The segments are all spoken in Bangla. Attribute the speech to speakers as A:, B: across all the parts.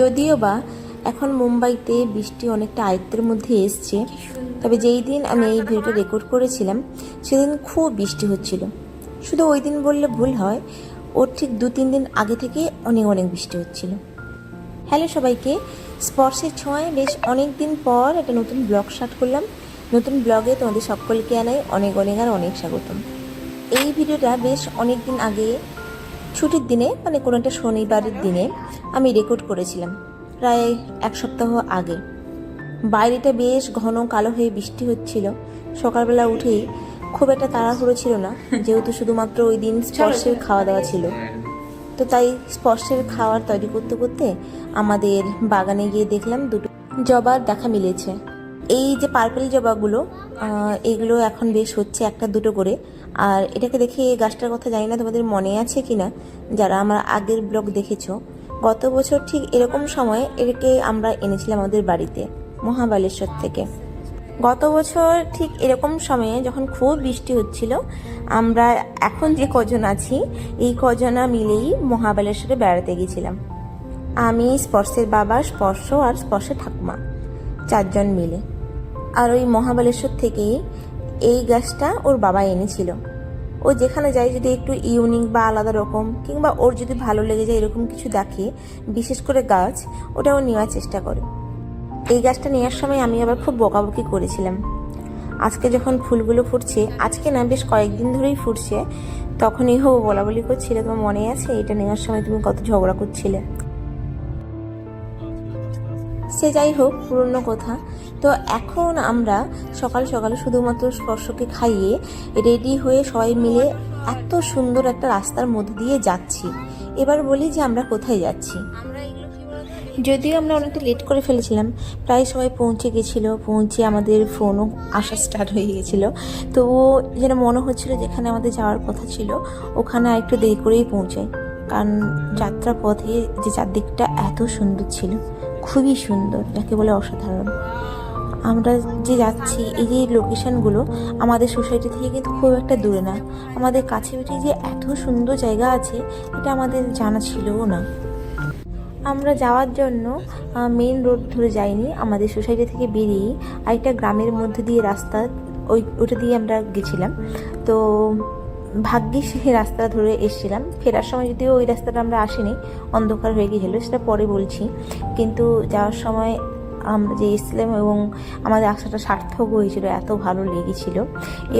A: যদিও বা এখন মুম্বাইতে বৃষ্টি অনেকটা আয়ত্তের মধ্যে এসছে, তবে যেই দিন আমি এই ভিডিওটা রেকর্ড করেছিলাম, সেদিন খুব বৃষ্টি হচ্ছিল। শুধু ওই দিন বললে ভুল হয়, ওর ঠিক দু তিন দিন আগে থেকে অনেক অনেক বৃষ্টি হচ্ছিল। হ্যালো সবাইকে, স্পর্শের ছোঁয়ায় বেশ অনেক দিন পর একটা নতুন ব্লগ স্টার্ট করলাম। নতুন ব্লগে তোমাদের সকলকে আনাই অনেক অনেক আর অনেক স্বাগতম। এই ভিডিওটা বেশ অনেক দিন আগে ছুটির দিনে মানে কোনো একটা শনিবারের দিনে আমি রেকর্ড করেছিলাম প্রায় এক সপ্তাহ আগে। বাইরেটা বেশ ঘন কালো হয়ে বৃষ্টি হচ্ছিল। সকালবেলা উঠেই খুব একটা তাড়াহুড়ো ছিল না যেহেতু শুধুমাত্র ওই দিন স্পর্শের খাওয়া দাওয়া ছিল। তো তাই স্পর্শের খাবার তৈরি করতে করতে আমাদের বাগানে গিয়ে দেখলাম দুটো জবার দেখা মিলেছে। এই যে পার্পেল জবাগুলো এগুলো এখন বেশ হচ্ছে একটা দুটো করে। আর এটাকে দেখে এই গাছটার কথা জানি না, তোমাদের মনে আছে কি না যারা আমার আগের ব্লগ দেখেছ, গত বছর ঠিক এরকম সময়ে এটাকে আমরা এনেছিলাম আমাদের বাড়িতে, মহাবালেশ্বর থেকে। গত বছর ঠিক এরকম সময়ে যখন খুব বৃষ্টি হচ্ছিল, আমরা এখন যে কজন আছি, এই কজনা মিলেই মহাবালেশ্বরে বেড়াতে গেছিলাম। আমি স্পর্শের বাবা, স্পর্শ আর স্পর্শের ঠাকুমা, চারজন মিলে। আর ওই মহাবালেশ্বর থেকেই এই গাছটা ওর বাবা এনেছিল। ও যেখানে যায় যদি একটু ইউনিক বা আলাদা রকম কিংবা ওর যদি ভালো লেগে যায় এরকম কিছু দেখে, বিশেষ করে গাছ, ওটা ও নেওয়ার চেষ্টা করে। এই গাছটা নেওয়ার সময় আমি আবার খুব বকাবকি করেছিলাম। আজকে যখন ফুলগুলো ফুটছে, আজকে না বেশ কয়েকদিন ধরেই ফুটছে, তখনই হো বলা বলি করছিলে, তোমার মনে আছে এটা নেওয়ার সময় তুমি কত ঝগড়া করছিলে? সে যাই হোক, পুরনো কথা। তো এখন আমরা সকাল সকাল শুধুমাত্র স্পর্শকে খাইয়ে রেডি হয়ে সবাই মিলে এত সুন্দর একটা রাস্তার মধ্যে দিয়ে যাচ্ছি। এবার বলি যে আমরা কোথায় যাচ্ছি। যদিও আমরা অনেকটা লেট করে ফেলেছিলাম, প্রায় সবাই পৌঁছে গেছিল, পৌঁছে আমাদের ফোনও আসা স্টার্ট হয়ে গেছিল। তো যেন মনে হচ্ছিল যেখানে আমাদের যাওয়ার কথা ছিল, ওখানে একটু দেরি করেই পৌঁছাই। কারণ যাত্রা পথে যে চারদিকটা এত সুন্দর ছিল। খুবই সুন্দর, যাকে বলে অসাধারণ। আমরা যে যাচ্ছি, এই যে লোকেশনগুলো আমাদের সোসাইটি থেকে কিন্তু খুব একটা দূরে না। আমাদের কাছে পিঠে যে এত সুন্দর জায়গা আছে, এটা আমাদের জানা ছিলও না। আমরা যাওয়ার জন্য মেন রোড ধরে যাইনি, আমাদের সোসাইটি থেকে বেরিয়ে আরেকটা গ্রামের মধ্যে দিয়ে রাস্তা, ওই, ওটা দিয়ে আমরা গেছিলাম। তো ভাগ্যে সেই রাস্তা ধরে এসেছিলাম। ফেরার সময় যদিও ওই রাস্তাটা আমরা আসিনি, অন্ধকার হয়ে গিয়েছিল, সেটা পরে বলছি। কিন্তু যাওয়ার সময় আমরা যে এসেছিলাম এবং আমাদের আসাটা সার্থক হয়েছিল, এত ভালো লেগেছিল।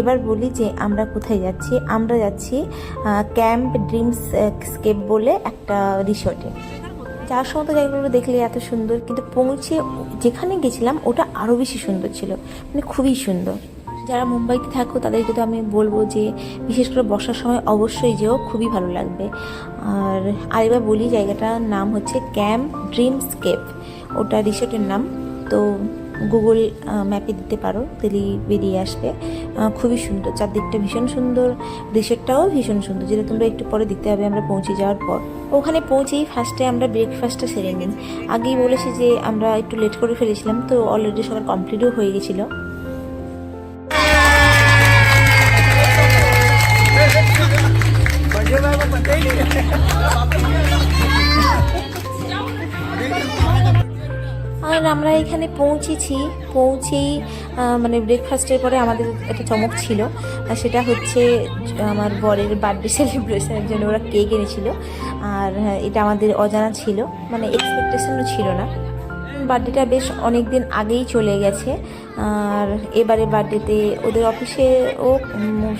A: এবার বলি যে আমরা কোথায় যাচ্ছি? আমরা যাচ্ছি ক্যাম্প ড্রিমস স্কেপ বলে একটা রিসর্টে যাওয়ার সময় তো জায়গাগুলো দেখলে এত সুন্দর, কিন্তু পৌঁছে যেখানে গেছিলাম, ওটা আরও বেশি সুন্দর ছিল। মানে খুবই সুন্দর। যারা মুম্বাইতে থাকো, তাদেরকে তো আমি বলব যে, বিশেষ করে বর্ষার সময় অবশ্যই যেও, খুবই ভালো লাগবে। আর আরেকবার বলি, জায়গাটার নাম হচ্ছে ক্যাম্প ড্রিমস্কেপ। ওটা রিসোর্টের নাম। তো গুগল ম্যাপে দিতে পারো তাহলেই বেরিয়ে আসবে। খুবই সুন্দর, চারদিকটা ভীষণ সুন্দর, রিসোর্টটাও ভীষণ সুন্দর। যেটা তোমরা একটু পরে দেখতে হবে আমরা পৌঁছে যাওয়ার পর। ওখানে পৌঁছেই ফার্স্টে আমরা ব্রেকফাস্টটা সেরে নিই। আগেই বলেছি যে, আমরা একটু লেট করে ফেলেছিলাম, তো অলরেডি সবার কমপ্লিটও হয়ে গেছিল। আর আমরা এখানে পৌঁছেছি পৌঁছেই মানে ব্রেকফাস্টের পরে আমাদের একটা চমক ছিল আর সেটা হচ্ছে আমার বরের বার্থডে সেলিব্রেশনের জন্য ওরা কেক এনেছিল আর হ্যাঁ, এটা আমাদের অজানা ছিল মানে এক্সপেকটেশনও ছিল না। বার্থডেটা বেশ অনেক দিন আগেই চলে গেছে। আর এবারে বার্থডেতে ওদের অফিসে ও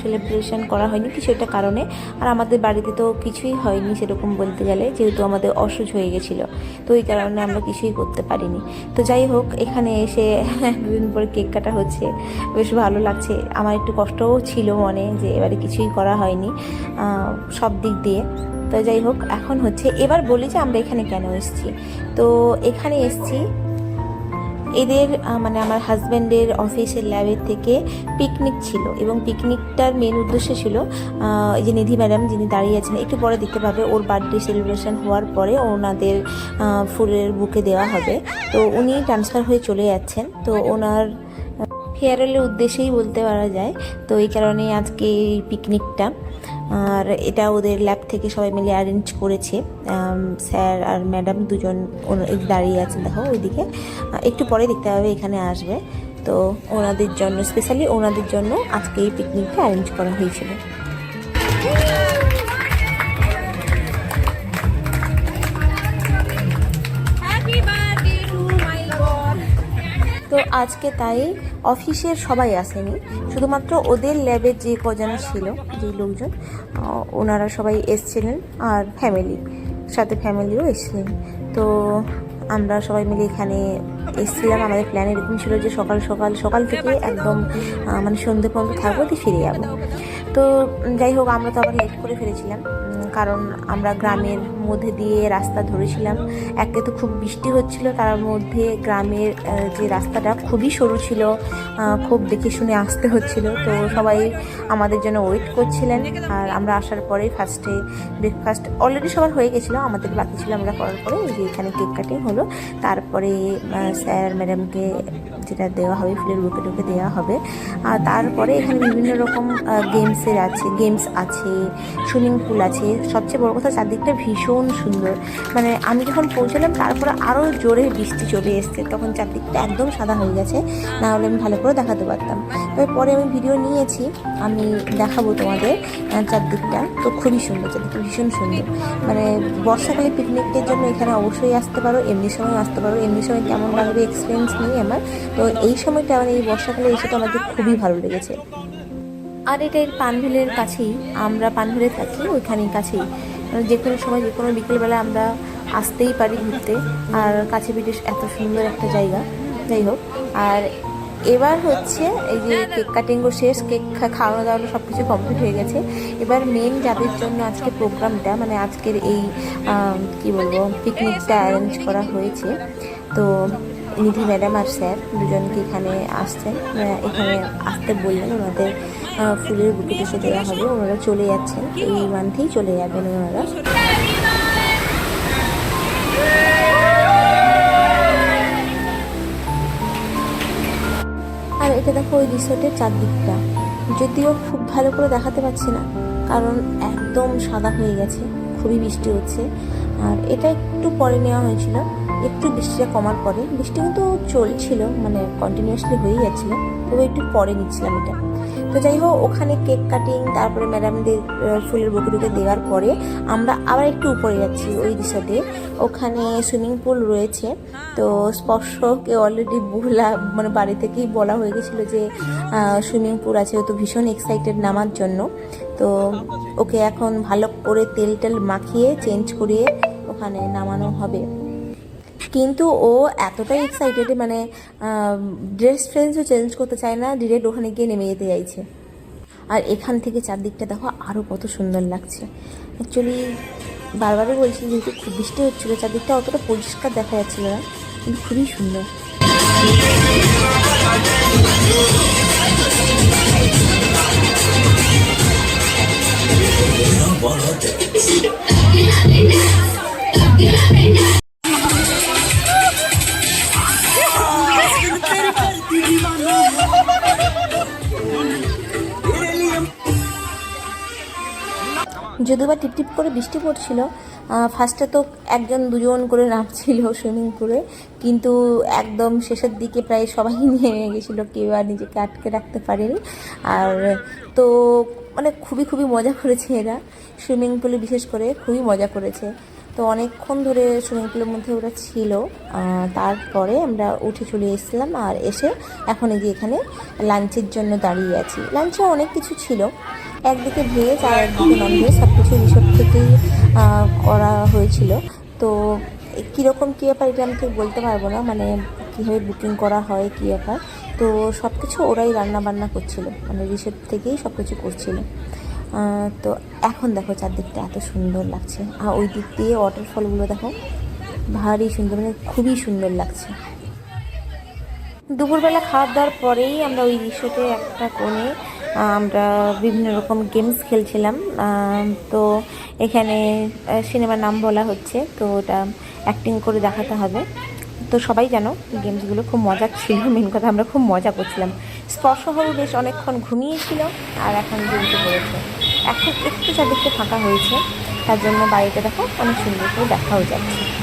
A: সেলিব্রেশন করা হয়নি কিছু একটা কারণে। আর আমাদের বাড়িতে তো কিছুই হয়নি সেরকম বলতে গেলে, যেহেতু আমাদের অসুখ হয়ে গেছিল। তো এই কারণে আমরা কিছুই করতে পারিনি। তো যাই হোক, এখানে এসে দুদিন পরে কেক কাটা হচ্ছে। বেশ ভালো লাগছে। আমার একটু কষ্টও ছিল মনে যে এবারে কিছুই করা হয়নি সব দিক দিয়ে। তো যাই হোক, এখন হচ্ছে এবার বলি যে আমরা এখানে কেন এসেছি। তো এখানে এসেছি এদের মানে আমার হাজব্যান্ডের অফিসের ল্যাবের থেকে পিকনিক ছিল এবং পিকনিকটার মেন উদ্দেশ্য ছিল এই যে নিধি ম্যাডাম যিনি দাঁড়িয়ে আছেন, একটু পরে দেখতে পাবে, ওর বার্থডে সেলিব্রেশন হওয়ার পরে ওনাদের ফুলের বুকে দেওয়া হবে। তো উনি ট্রান্সফার হয়ে চলে যাচ্ছেন। তো ওনার ফেয়ারওয়েলের উদ্দেশ্যেই বলতে পারা যায়। তো এই কারণে আজকে এই পিকনিকটা আর এটা ওদের ল্যাব থেকে সবাই মিলে অ্যারেঞ্জ করেছে। স্যার আর ম্যাডাম দুজন দাঁড়িয়ে আছেন, দেখো ওইদিকে। একটু পরে দেখতে হবে, এখানে আসবে। তো ওনাদের জন্য স্পেশালি ওনাদের জন্য আজকে এই পিকনিকটা অ্যারেঞ্জ করা হয়েছিল। আজকে তাই অফিসের সবাই আসেনি। শুধুমাত্র ওদের ল্যাবের যে কজন ছিল, যে লোকজন ওনারা সবাই এসছিলেন আর ফ্যামিলি সাথে ফ্যামিলিও এসছিলেন। তো আমরা সবাই মিলে এখানে এসছিলাম। আমাদের প্ল্যান এরকম ছিল যে সকাল সকাল সকাল থেকে একদম মানে সন্ধ্যে পর্যন্ত থাকব, দিয়ে ফিরে যাব। তো যাই হোক, আমরা তো আবার লেট করে ফিরেছিলাম কারণ আমরা গ্রামের মধ্যে দিয়ে রাস্তা ধরেছিলাম। একে তো খুব বৃষ্টি হচ্ছিল, তার মধ্যে গ্রামের যে রাস্তাটা খুবই সরু ছিল খুব দেখে শুনে আসতে হচ্ছিল। তো সবাই আমাদের জন্য ওয়েট করছিলেন, আর আমরা আসার পরে ফার্স্টে ব্রেকফাস্ট অলরেডি সবার হয়ে গেছিল, আমাদের বাকি ছিল আমরা করার পরে যে এখানে কেক কাটিং হলো। তারপরে স্যার ম্যাডামকে যেটা দেওয়া হবে, ফুলের বুকে টুকে দেওয়া হবে। আর তারপরে এখানে বিভিন্ন রকম গেমসের আছে গেমস আছে সুইমিং পুল আছে, সবচেয়ে বড় কথা চারদিকটা ভীষণ সুন্দর। মানে আমি যখন পৌঁছালাম, তারপরে আরও জোরে বৃষ্টি চলে এসছে, তখন চারদিকটা একদম সাদা হয়ে গেছে। না হলে আমি ভালো করে দেখাতে পারতাম। তবে পরে আমি ভিডিও নিয়েছি, আমি দেখাবো তোমাদের চারদিকটা। তো খুবই সুন্দর, চারদিকটা ভীষণ সুন্দর। মানে বর্ষাকালে পিকনিকের জন্য এখানে অবশ্যই আসতে পারো, এমনি সময় আসতে পারো, এমনি সময় কেমন লাগবে এক্সপিরিয়েন্স নেই আমার। তো এই সময়টা মানে এই বর্ষাকালে এসে তো আমাদের খুবই ভালো লেগেছে। আর এটা এর পানভেলের কাছেই আমরা পানভেলে থাকি, ওইখানেই কাছেই। মানে যে কোনো সময় যে কোনো বিকেলবেলা আমরা আসতেই পারি ঘুরতে। আর কাছে পিঠে এত সুন্দর একটা জায়গা। যাই হোক, আর এবার হচ্ছে এই যে কেক কাটিংও শেষ, কেক খাওয়ানো দাওয়ানো সব কিছু কমপ্লিট হয়ে গেছে। এবার মেন যাদের জন্য আজকে প্রোগ্রামটা মানে আজকের এই কি বলব পিকনিকটা অ্যারেঞ্জ করা হয়েছে, তো নিধি ম্যাডাম আর স্যার দুজনকে এখানে আসছেন এখানে আসতে বললেন, ওনাদের ফুলের বুকে এসে দেওয়া হবে, ওনারা চলে যাচ্ছেন। এই মান্থেই চলে যাবেন ওনারা। আর এটা দেখো ওই রিসোর্টের চারদিকটা। যদিও খুব ভালো করে দেখাতে পারছি না, কারণ একদম সাদা হয়ে গেছে, খুবই বৃষ্টি হচ্ছে। আর এটা একটু পরে নেওয়া হয়েছিল, একটু বৃষ্টিটা কমার পরে। বৃষ্টি কিন্তু চলছিল মানে কন্টিনিউয়াসলি হয়েই যাচ্ছিল, তবে একটু পরে নিচ্ছিলাম এটা। তো যাই হোক, ওখানে কেক কাটিং, তারপরে ম্যাডামদের ফুলের বকুটিতে দেওয়ার পরে আমরা আবার একটু উপরে যাচ্ছি ওই রিসোর্টে। ওখানে সুইমিং পুল রয়েছে। তো স্পর্শকে অলরেডি বলা মানে বাড়ি থেকেই বলা হয়ে গেছিল যে সুইমিং পুল আছে। ও তো ভীষণ এক্সাইটেড নামার জন্য। তো ওকে এখন ভালো করে তেল টেল মাখিয়ে, চেঞ্জ করিয়ে ওখানে নামানো হবে। কিন্তু ও এতটাই এক্সাইটেড মানে ড্রেস ফ্রেন্সও চেঞ্জ করতে চায় না ডিরেক্ট ওখানে গিয়ে নেমে যেতে চাইছে। আর এখান থেকে চারদিকটা দেখো আরও কত সুন্দর লাগছে। অ্যাকচুয়ালি বারবারই বলছি, যেহেতু খুব বৃষ্টি হচ্ছিল, চারদিকটা অতটা পরিষ্কার দেখা যাচ্ছিল না, কিন্তু খুবই সুন্দর। যদিও বা টিপ টিপ করে বৃষ্টি পড়ছিল ফার্স্টে তো একজন দুজন করে নামছিল সুইমিং পুলে কিন্তু একদম শেষের দিকে প্রায় সবাই নেমে গেছিল কেউ আর নিজেকে আটকে রাখতে পারেনি। আর তো মানে খুবই খুবই মজা করেছে এরা। সুইমিং পুলে বিশেষ করে খুবই মজা করেছে। তো অনেকক্ষণ ধরে সুইমিং পুলের মধ্যে ওরা ছিল। তারপরে আমরা উঠে চলে এসেছিলাম আর এসে এখন এই যে এখানে লাঞ্চের জন্য দাঁড়িয়ে আছি। লাঞ্চে অনেক কিছু ছিল। একদিকে ভেজ আর একদিকে নন ভেজ সব কিছু রিসোর্ট থেকেই করা হয়েছিল। তো কীরকম কী ব্যাপার এটা আমি ঠিক বলতে পারব না মানে কীভাবে বুকিং করা হয়, কী ব্যাপার। তো সব কিছু ওরাই রান্না বান্না করছিল মানে রিসোর্ট থেকেই সব কিছু করছিল তো এখন দেখো চারদিকটা এত সুন্দর লাগছে। আর ওই দিক দিয়ে ওয়াটারফলগুলো দেখো, ভারী সুন্দর মানে খুবই সুন্দর লাগছে। দুপুরবেলা খাওয়া দাওয়ার পরেই আমরা ওই রিসোর্টে একটা কোণে আমরা বিভিন্ন রকম গেমস খেলছিলাম তো এখানে সিনেমার নাম বলা হচ্ছে, তো ওটা অ্যাক্টিং করে দেখাতে হবে। তো সবাই জানো গেমসগুলো খুব মজার ছিল মেন কথা আমরা খুব মজা করছিলাম। স্পর্শ হবু বেশ অনেকক্ষণ ঘুমিয়েছিল, আর এখন ঘুমতে পড়েছে এখন একটু চারদিকটা ফাঁকা হয়েছে, তার জন্য বাড়িটা দেখো, অনেক সুন্দর করে দেখাও যাচ্ছে।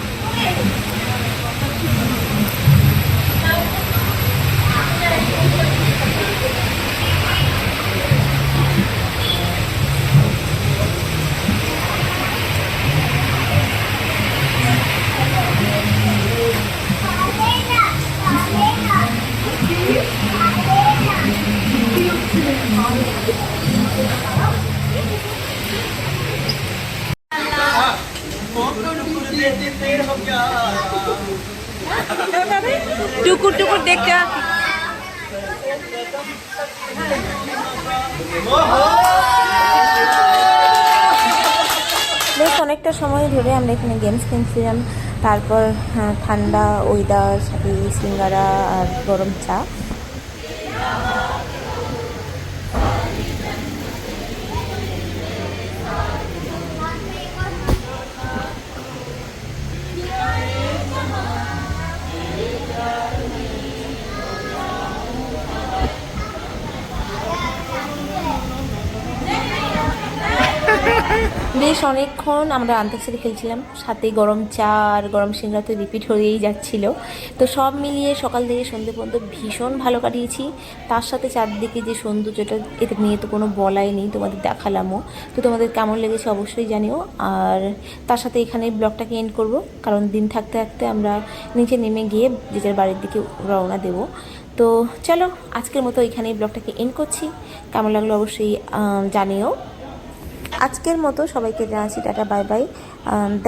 B: টুকুর টুকুর দেখা
A: বেশ অনেকটা সময় ধরে আমরা এখানে গেমস খেলছিলাম। তারপর ঠান্ডা ওয়েদার সাথে সিঙ্গারা আর গরম চা। বেশ অনেকক্ষণ আমরা আন্তাক্ষরী খেলছিলাম। সাথে গরম চা আর গরম সিংড়া তো রিপিট হয়েই যাচ্ছিল। তো সব মিলিয়ে সকাল থেকে সন্ধ্যে পর্যন্ত ভীষণ ভালো কাটিয়েছি। তার সাথে চারদিকে যে সৌন্দর্যটা এতে নিয়ে তো কোনো বলাই নেই, তোমাদের দেখালামও। তো তোমাদের কেমন লেগেছে অবশ্যই জানিও। আর তার সাথে এখানে ব্লগটাকে এন্ড করব? কারণ দিন থাকতে থাকতে আমরা নিচে নেমে গিয়ে যে যার বাড়ির দিকে রওনা দেবো। তো চলো, আজকের মতো এখানে ব্লগটাকে এন্ড করছি। কেমন লাগল অবশ্যই জানিও। আজকের মতো সবাইকে জানাচ্ছি টাটা, বাই বাই।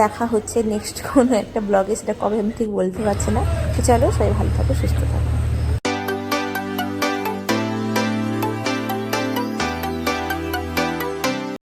A: দেখা হচ্ছে নেক্সট কোনো একটা ব্লগে, সেটা কবে আমি ঠিক বলতে পারছি না। তো চলো, সবাই ভালো থাকো, সুস্থ থাকো।